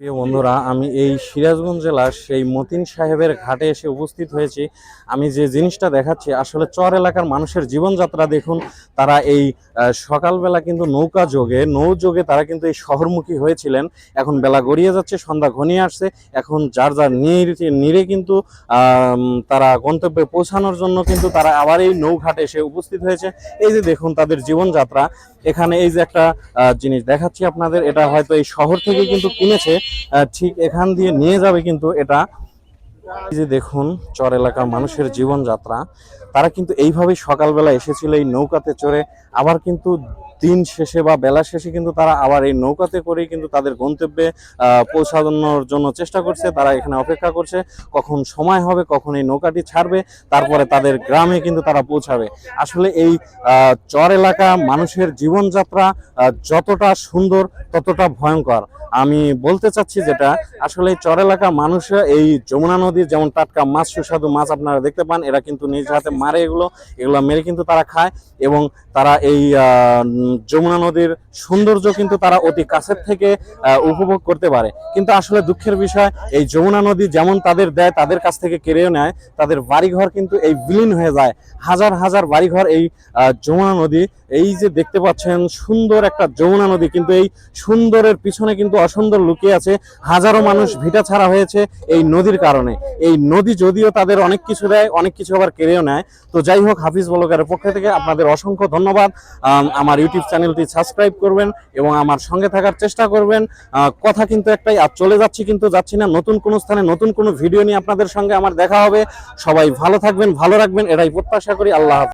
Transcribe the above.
প্রিয় বন্ধুরা, আমি এই সিরাজগঞ্জ জেলার সেই মতিন সাহেবের ঘাটে এসে উপস্থিত হয়েছি। আমি যে জিনিসটা দেখাচ্ছি, আসলে চর এলাকার মানুষের জীবনযাত্রা দেখুন, তারা এই সকালবেলা কিন্তু নৌকা যোগে, নৌ যোগে তারা কিন্তু এই শহরমুখী হয়েছিলেন। এখন বেলা গড়িয়ে যাচ্ছে, সন্ধ্যা ঘনিয়ে আসছে। এখন যার যার নির, নিরে কিন্তু তারা গন্তব্যে পৌঁছানোর জন্য কিন্তু তারা আবার এই নৌঘাটে এসে উপস্থিত হয়েছে। এই যে দেখুন তাদের জীবনযাত্রা এখানে এই যে একটা জিনিস দেখাচ্ছি আপনাদের, এটা হয়তো এই শহর থেকে কিন্তু কিনেছে ঠিক এখান দিয়ে নিয়ে যাবে কিন্তু এটা। যে দেখুন, চর এলাকার মানুষের জীবনযাত্রা, তারা কিন্তু এইভাবে সকালবেলা এসেছিল এই নৌকাতে চড়ে, আবার কিন্তু দিন শেষে বা বেলা শেষে কিন্তু তারা আবার এই নৌকাতে করেই কিন্তু তাদের গন্তব্যে পৌঁছানোর জন্য চেষ্টা করছে। তারা এখানে অপেক্ষা করছে কখন সময় হবে, কখন এই নৌকাটি ছাড়বে, তারপরে তাদের গ্রামে কিন্তু তারা পৌঁছাবে। আসলে এই চর এলাকা মানুষের জীবনযাত্রা যতটা সুন্দর ততটা ভয়ঙ্কর। আমি বলতে চাচ্ছি যেটা, আসলে চর এলাকা মানুষ এই যমুনা নদীর যেমন টাটকা মাছ, সুস্বাদু মাছ আপনারা দেখতে পান, এরা কিন্তু নিজ হাতে মারে এগুলো এগুলো মেরে কিন্তু তারা খায় এবং তারা এই যমুনা নদীর সৌন্দর্য কিন্তু তারা অতি কাছের থেকে উপভোগ করতে পারে। কিন্তু আসলে দুঃখের বিষয়, এই যমুনা নদী যেমন তাদের দেয়, তাদের কাছ থেকে কেড়েও নেয়, তাদের বাড়িঘর কিন্তু এই বিলীন হয়ে যায়। হাজার হাজার বাড়িঘর এই যমুনা নদী, এই যে দেখতে পাচ্ছেন সুন্দর একটা যমুনা নদী, কিন্তু এই সুন্দরের পিছনে কিন্তু অসুন্দর লুকিয়ে আছে, হাজারো মানুষ ভিটা ছাড়া হয়েছে এই নদীর কারণে। এই নদী যদিও তাদের অনেক কিছু দেয়, অনেক কিছু আবার কেড়েও নেয়। তো যাই হোক, হাফিজ বলকারের পক্ষ থেকে আপনাদের অসংখ্য ধন্যবাদ। আমার ইউটিউব চ্যানেলটি সাবস্ক্রাইব করবেন এবং আমার সঙ্গে থাকার চেষ্টা করবেন। কথা কিন্তু একটাই, আর চলে যাচ্ছি কিন্তু যাচ্ছি না। নতুন কোনো স্থানে নতুন কোনো ভিডিও নিয়ে আপনাদের সঙ্গে আমার দেখা হবে। সবাই ভালো থাকবেন, ভালো রাখবেন, এটাই প্রত্যাশা করি। আল্লাহ।